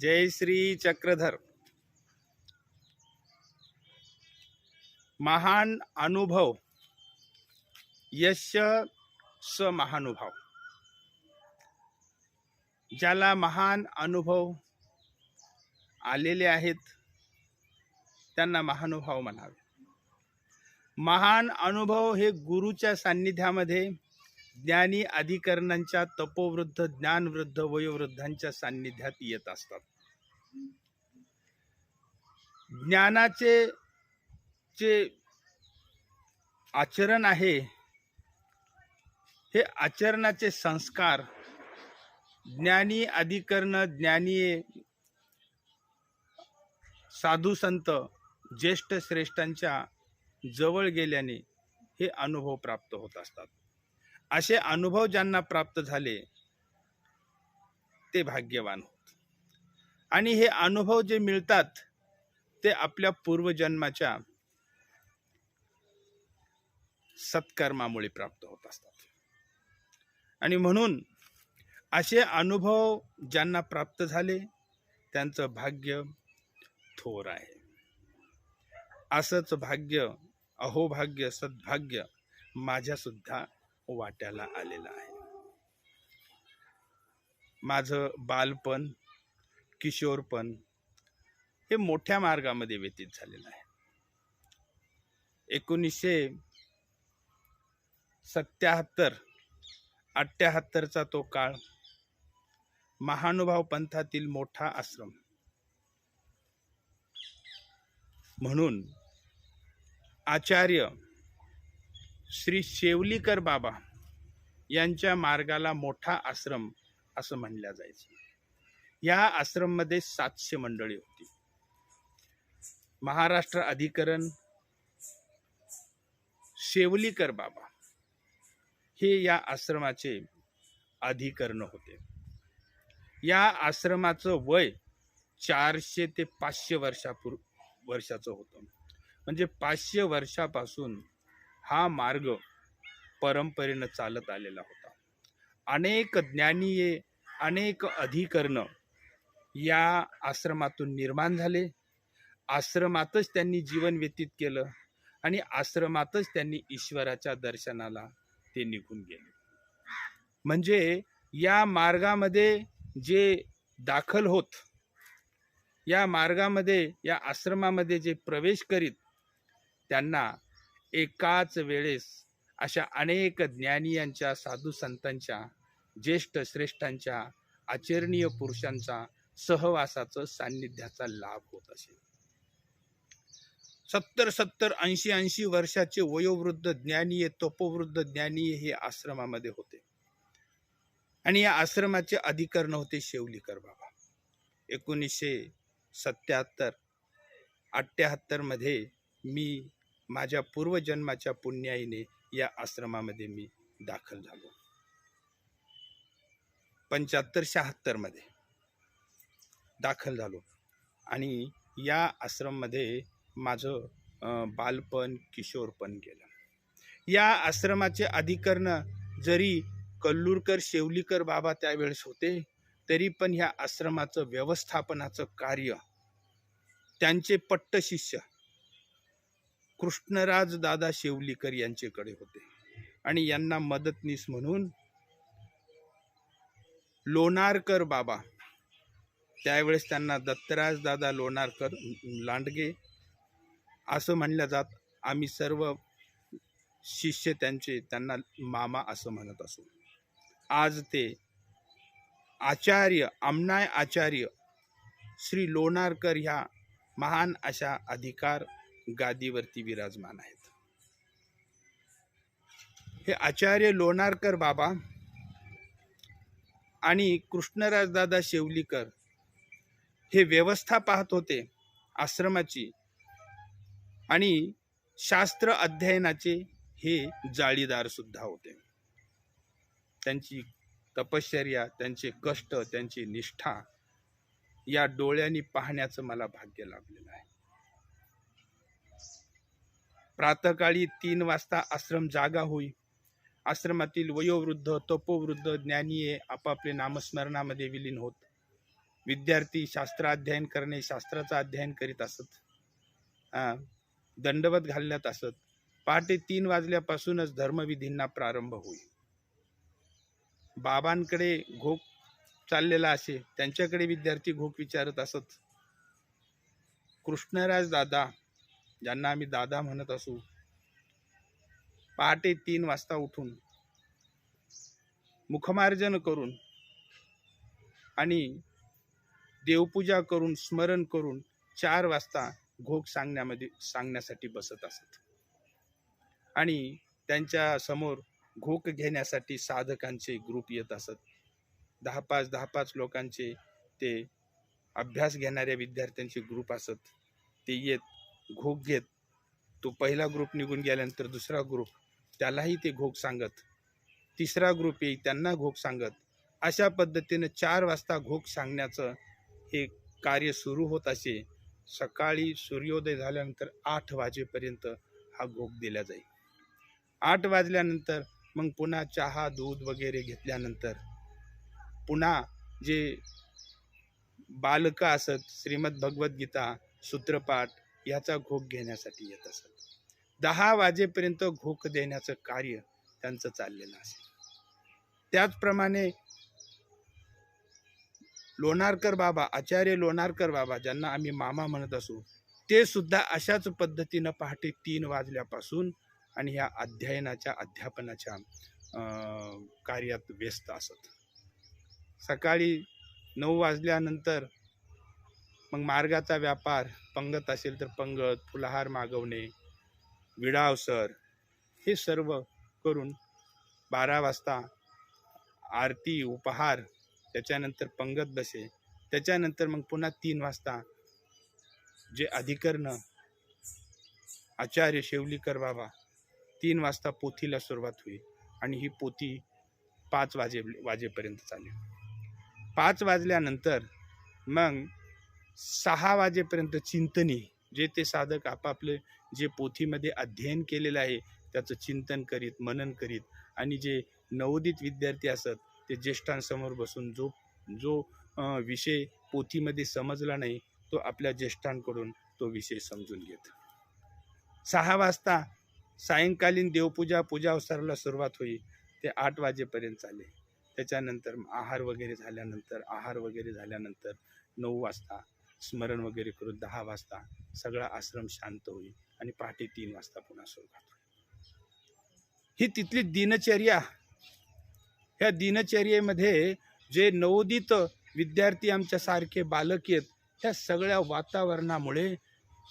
जय श्री चक्रधर. महान अनुभव. यश स महानुभाव ज्याला महान अनुभव आलेले आहेत त्यांना महानुभाव म्हणावे. महान अनुभव हे गुरुच्या सान्निध्यामध्ये ज्ञानी अधिकरणांच्या तपोवृद्ध ज्ञानवृद्ध वयोवृद्धांच्या सान्निध्यात येत असतात. ज्ञानाचे जे आचरण आहे हे आचरणाचे संस्कार ज्ञानी अधिकरण ज्ञानी साधू संत ज्येष्ठ श्रेष्ठांच्या जवळ गेल्याने हे अनुभव प्राप्त होत असतात. असे अनुभव ज्यांना प्राप्त झाले ते भाग्यवान होत. आणि हे अनुभव जे मिळतात ते आपल्या पूर्वजन्माच्या सत्कर्मामुळे प्राप्त होत असतात. आणि म्हणून असे अनुभव ज्यांना प्राप्त झाले त्यांचं भाग्य थोर आहे. असंच भाग्य अहोभाग्य सद्भाग्य माझ्यासुद्धा वाट्याला आलेलं आहे. माझं बालपण किशोरपण हे मोठ्या मार्गामध्ये व्यतीत झालेलं आहे. एकोणीसशे सत्याहत्तर अठ्ठ्याहत्तरचा तो काळ महानुभाव पंथातील मोठा आश्रम. म्हणून आचार्य श्री शेवलीकर बाबा यांच्या मार्गाला मोठा आश्रम असं म्हणल्या जायचं. या आश्रममध्ये सातशे मंडळी होती. महाराष्ट्र अधिकरण शेवलीकर बाबा हे या आश्रमाचे अधिकरण होते. या आश्रमाचं वय चारशे ते पाचशे वर्षापूर्व वर्षाचं होतं. म्हणजे पाचशे वर्षापासून हा मार्ग परंपरेनं चालत आलेला होता. अनेक ज्ञानीये अनेक अधिकरण या आश्रमातून निर्माण झाले. आश्रमातच त्यांनी जीवन व्यतीत केलं आणि आश्रमातच त्यांनी ईश्वराच्या दर्शनाला ते निघून गेले. म्हणजे या मार्गामध्ये जे दाखल होत या मार्गामध्ये या आश्रमामध्ये जे प्रवेश करीत त्यांना एकाच वेळेस अशा अनेक ज्ञानियांच्या साधू संतांच्या ज्येष्ठ श्रेष्ठांच्या आचरणीय पुरुषांचा सहवासाचं सान्निध्याचा लाभ होत असे. सत्तर सत्तर ऐंशी ऐंशी वर्षाचे वयोवृद्ध ज्ञानीय तपोवृद्ध ज्ञानीय हे आश्रमामध्ये होते. आणि या आश्रमाचे अधिकरण होते शेवलीकर बाबा. एकोणीसशे सत्याहत्तर अठ्ठ्याहत्तरमध्ये मी माझ्या पूर्वजन्माच्या पुण्याईने या आश्रमामध्ये मी दाखल झालो. पंच्याहत्तर शहात्तरमध्ये दाखल झालो. आणि या आश्रममध्ये माझं बालपण किशोरपण गेलं. या आश्रमाचे अधिकरण जरी कल्लूरकर शेवलीकर बाबा त्यावेळेस होते तरी पण ह्या आश्रमाचं व्यवस्थापनाचं कार्य त्यांचे पट्ट शिष्य कृष्णराज दादा शेवलीकर यांच्याकडे होते. आणि यांना मदतनीस म्हणून लोणारकर बाबा. त्यावेळेस त्यांना दत्तराज दादा लोणारकर लांडगे असं म्हणलं जात. आम्ही सर्व शिष्य त्यांचे त्यांना मामा असं म्हणत असू. आज ते आचार्य अमनाय आचार्य श्री लोणारकर ह्या महान अशा अधिकार गादीवरती विराजमान आहेत. हे आचार्य लोणारकर बाबा आणि कृष्णराजदादा शेवलीकर हे व्यवस्था पाहत होते आश्रमाची आणि शास्त्र अध्ययनाचे हे जाळीदार सुद्धा होते. त्यांची तपश्चर्या त्यांचे कष्ट त्यांची निष्ठा या डोळ्यांनी पाहण्याचं मला भाग्य लाभलेलं आहे. प्रातकाळी तीन वाजता आश्रम जागा होई. आश्रमातील वयोवृद्ध तपोवृद्ध ज्ञानीये आपापले नामस्मरणामध्ये विलीन होत. विद्यार्थी शास्त्राध्ययन करणे शास्त्राचा अध्ययन करीत असत. दंडवत घालण्यात असत. पहाटे तीन वाजल्यापासूनच धर्मविधींना प्रारंभ होई. बाबांकडे घोक चाललेला असे त्यांच्याकडे विद्यार्थी घोक विचारत असत. कृष्णराज दादा ज्यांना आम्ही दादा म्हणत असू पहाटे तीन वाजता उठून मुखमार्जन करून आणि देवपूजा करून स्मरण करून चार वाजता घोक सांगण्यामध्ये सांगण्यासाठी बसत असत. आणि त्यांच्यासमोर घोक घेण्यासाठी साधकांचे ग्रुप येत असत. दहा पाच दहा पाच लोकांचे ते अभ्यास घेणाऱ्या विद्यार्थ्यांचे ग्रुप असत. ते येत घोक घेत तो पहिला ग्रुप निघून गेल्यानंतर दुसरा ग्रुप त्यालाही ते घोक सांगत. तिसरा ग्रुप येईल त्यांना घोक सांगत. अशा पद्धतीनं चार वाजता घोक सांगण्याचं हे कार्य सुरू होत असे. सकाळी सूर्योदय झाल्यानंतर आठ वाजेपर्यंत हा घोक दिला जाईल आठ वाजल्यानंतर मग पुन्हा चहा दूध वगैरे घेतल्यानंतर पुन्हा जे बालकं असत श्रीमद भगवद्गीता सूत्रपाठ याचा घोक घेण्यासाठी येत असत. दहा वाजेपर्यंत घोक देण्याचं कार्य त्यांचं चाललेलं असेल. त्याचप्रमाणे लोणारकर बाबा आचार्य लोणारकर बाबा ज्यांना आम्ही मामा म्हणत असू ते सुद्धा अशाच पद्धतीनं पहाटे तीन वाजल्यापासून आणि ह्या अध्ययनाच्या अध्यापनाच्या कार्यात व्यस्त असत. सकाळी नऊ वाजल्यानंतर मग मार्गाचा व्यापार पंगत असेल तर पंगत फुलहार मागवणे विडावसर हे सर्व करून बारा वाजता आरती उपहार त्याच्यानंतर पंगत बसे. त्याच्यानंतर मग पुन्हा तीन वाजता जे अधिकरण आचार्य शेवलीकर बाबा तीन वाजता पोथीला सुरुवात होईल. आणि ही पोथी पाच वाजे वाजेपर्यंत चालेल. पाच वाजल्यानंतर मग सहा वाजेपर्यंत चिंतनी जे ते साधक आपापले जे पोथीमध्ये अध्ययन केलेलं आहे त्याचं चिंतन करीत मनन करीत आणि जे नवोदित विद्यार्थी असत ते ज्येष्ठांसमोर बसून जो जो विषय पोथीमध्ये समजला नाही तो आपल्या ज्येष्ठांकडून तो विषय समजून घेत. सहा वाजता सायंकालीन देवपूजा पूजा अवसराला सुरुवात होईल ते आठ वाजेपर्यंत चाले. त्याच्यानंतर आहार वगैरे झाल्यानंतर आहार वगैरे झाल्यानंतर नऊ वाजता स्मरण वगैरे करून दहा वाजता सगळा आश्रम शांत होईल आणि पहाटे तीन वाजता पुन्हा सुरुवात होईल. ही तिथली दिनचर्या ह्या दिनचर्येमध्ये जे नवोदित विद्यार्थी आमच्या सारखे बालक आहेत ह्या सगळ्या वातावरणामुळे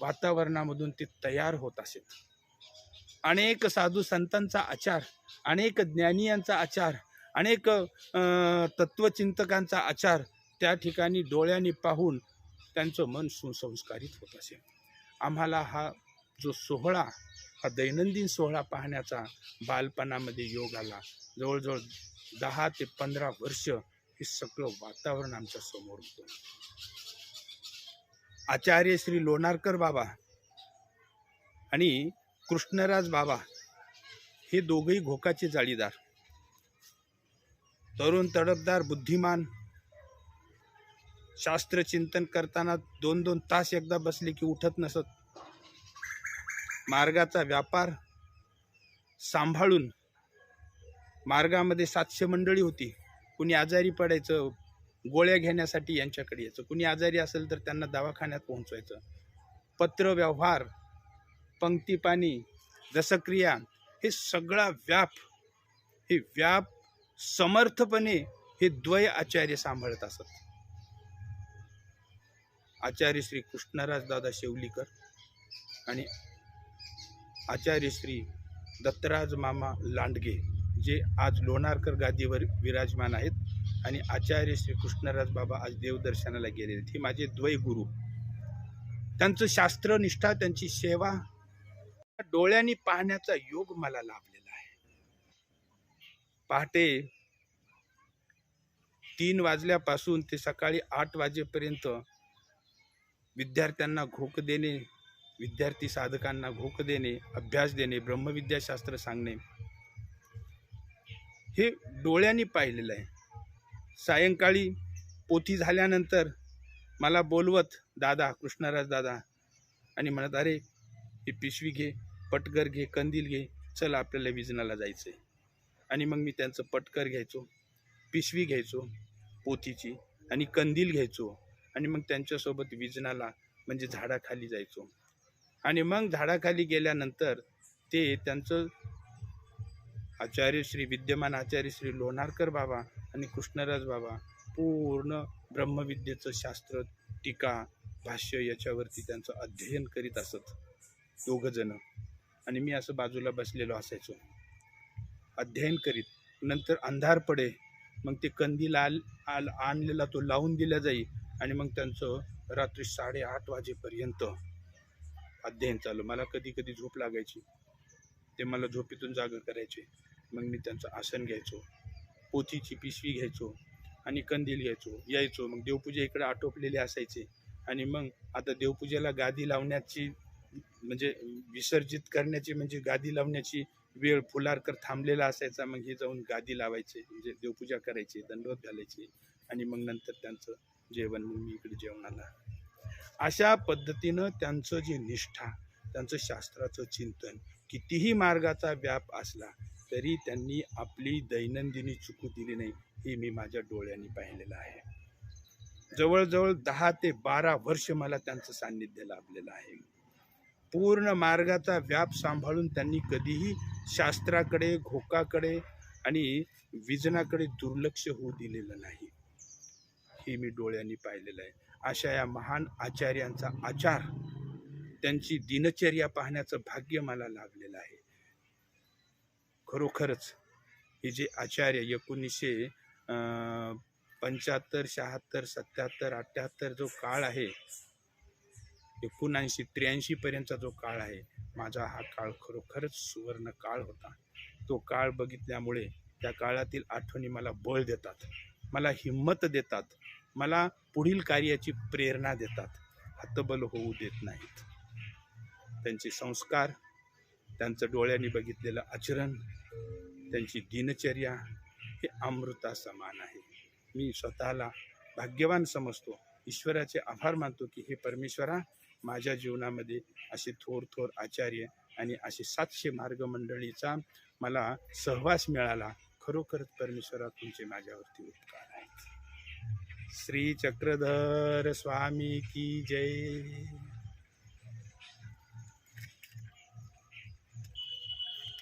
वातावरणामधून ते तयार होत असेल अनेक साधू संतांचा आचार अनेक ज्ञानियांचा आचार अनेक तत्वचिंतकांचा आचार त्या ठिकाणी डोळ्यांनी पाहून त्यांचं मन सुसंस्कारित होत असे. आम्हाला हा जो सोहळा हा दैनंदिन सोहळा पाहण्याचा बालपणामध्ये योग आला. जवळजवळ दहा ते पंधरा वर्ष हे सगळं वातावरण आमच्यासमोर होतं. आचार्य श्री लोणारकर बाबा आणि कृष्णराज बाबा हे दोघही घोकाचे जाळीदार. तरुण तडफदार बुद्धिमान शास्त्र चिंतन करताना दोन दोन तास एकदा बसले की उठत नसत. मार्गाचा व्यापार सांभाळून मार्गामध्ये सातशे मंडळी होती. कुणी आजारी पडायचं गोळ्या घेण्यासाठी यांच्याकडे यायचं. कुणी आजारी असेल तर त्यांना दवाखान्यात पोहोचवायचं. पत्र व्यवहार पंक्तीपाणी रसक्रिया हे सगळा व्याप हे व्याप समर्थपणे हे द्वय आचार्य सांभाळत असत. आचार्य श्री कृष्णराज दादा शेवलीकर आणि आचार्य श्री दत्तराज मामा लांडगे जे आज लोणारकर गादीवर विराजमान आहेत आणि आचार्य श्री कृष्णराज बाबा आज देवदर्शनाला गेलेले हे माझे द्वय गुरु. त्यांचं शास्त्रनिष्ठा त्यांची सेवा डोळ्यांनी पाहण्याचा योग मला लाभलेला आहे. पहाटे तीन वाजल्यापासून ते सकाळी आठ वाजेपर्यंत विद्यार्थ्यांना घोक देणे विद्यार्थी साधकांना घोक देणे अभ्यास देणे ब्रह्मविद्याशास्त्र सांगणे हे डोळ्यांनी पाहिलेलं आहे. सायंकाळी पोथी झाल्यानंतर मला बोलवत दादा कृष्णराज दादा आणि म्हणत अरे ही पिशवी घे पटकर घे कंदील घे चल आपल्याला विजनाला जायचं आहे आणि मग मी त्यांचं पटकर घ्यायचो पिशवी घ्यायचो पोथीची आणि कंदील घ्यायचो. आणि मग त्यांच्यासोबत विजनाला म्हणजे झाडाखाली जायचो. आणि मग झाडाखाली गेल्यानंतर ते त्यांचं आचार्य श्री विद्यमान आचार्य श्री लोणारकर बाबा आणि कृष्णराज बाबा पूर्ण ब्रह्मविद्येचं शास्त्र टीका भाष्य याच्यावरती त्यांचं अध्ययन करीत असत दोघंजणं आणि मी असं बाजूला बसलेलो असायचो. अध्ययन करीत नंतर अंधार पडे. मग ते कंदील आल आल आणलेला तो लावून दिला जाई. आणि मग त्यांचं रात्री साडेआठ वाजेपर्यंत अध्ययन चालू. मला कधी कधी झोप लागायची. ते मला झोपेतून जागं करायचे. मग मी त्यांचं आसन घ्यायचो. पोथीची पिशवी घ्यायचो आणि कंदील घ्यायचो. यायचो. मग देवपूजा इकडे आटोपलेले असायचे. आणि मग आता देवपूजेला गादी लावण्याची म्हणजे विसर्जित करण्याची म्हणजे गादी लावण्याची वेळ फुलारकर थांबलेला असायचा. मग हे जाऊन गादी लावायचे. म्हणजे देवपूजा करायची दंडवत घालायची आणि मग नंतर त्यांचं जेवण मग मी इकडे जेवणाला. अशा पद्धतीनं त्यांचं जे निष्ठा त्यांचं शास्त्राचं चिंतन कितीही मार्गाचा व्याप असला तरी त्यांनी आपली दैनंदिनी चुकू दिली नाही हे मी माझ्या डोळ्यांनी पाहिलेलं आहे. जवळजवळ दहा ते बारा वर्ष मला त्यांचं सान्निध्य लाभलेलं आहे. पूर्ण मार्गाचा व्याप सांभाळून त्यांनी कधीही शास्त्राकडे घोकाकडे आणि विजनाकडे दुर्लक्ष होऊ दिलेलं नाही. हे मी डोळ्यांनी पाहिलेलं आहे. अशा या महान आचार्यांचा आचार त्यांची दिनचर्या पाहण्याचं भाग्य मला लाभलेलं आहे. खरोखरच हे जे आचार्य एकोणीसशे पंच्याहत्तर शहात्तर सत्याहत्तर अठ्ठ्याहत्तर जो काळ आहे एकोणऐंशी त्र्याऐंशीपर्यंतचा जो काळ आहे माझा हा काळ खरोखरच सुवर्ण काळ होता. तो काळ बघितल्यामुळे त्या काळातील आठवणी मला बळ देतात. मला हिंमत देतात. मला पुढील कार्याची प्रेरणा देतात. हतबल होऊ देत नाहीत. त्यांचे संस्कार त्यांचं डोळ्यांनी बघितलेलं आचरण त्यांची दिनचर्या हे अमृता समान आहे. मी स्वतःला भाग्यवान समजतो. ईश्वराचे आभार मानतो की हे परमेश्वरा माझ्या जीवनामध्ये असे थोर थोर आचार्य आणि असे सातशे मार्गमंडळीचा मला सहवास मिळाला. खरोखरच परमेश्वरा तुमचे माझ्यावरती उपकार. श्री चक्रधर स्वामी की जय।